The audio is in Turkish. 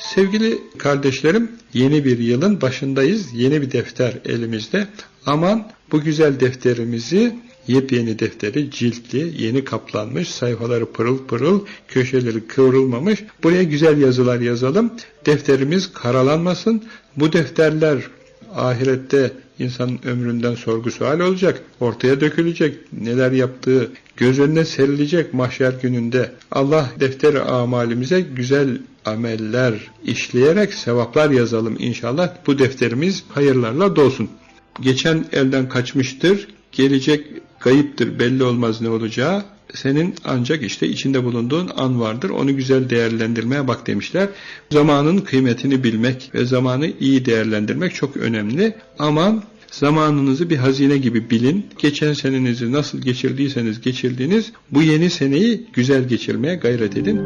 Sevgili kardeşlerim, yeni bir yılın başındayız. Yeni bir defter elimizde. Aman bu güzel defterimizi yepyeni defteri ciltli, yeni kaplanmış, sayfaları pırıl pırıl, köşeleri kıvrılmamış. Buraya güzel yazılar yazalım. Defterimiz karalanmasın. Bu defterler ahirette insanın ömründen sorgu sual olacak. Ortaya dökülecek. Neler yaptığı göz önüne serilecek mahşer gününde. Allah defteri amalimize güzel ameller işleyerek sevaplar yazalım inşallah. Bu defterimiz hayırlarla dolsun. Geçen elden kaçmıştır. Gelecek kayıptır. Belli olmaz ne olacağı. Senin ancak işte içinde bulunduğun an vardır. Onu güzel değerlendirmeye bak demişler. Zamanın kıymetini bilmek ve zamanı iyi değerlendirmek çok önemli. Aman zamanınızı bir hazine gibi bilin. Geçen senenizi nasıl geçirdiyseniz geçirdiğiniz bu yeni seneyi güzel geçirmeye gayret edin.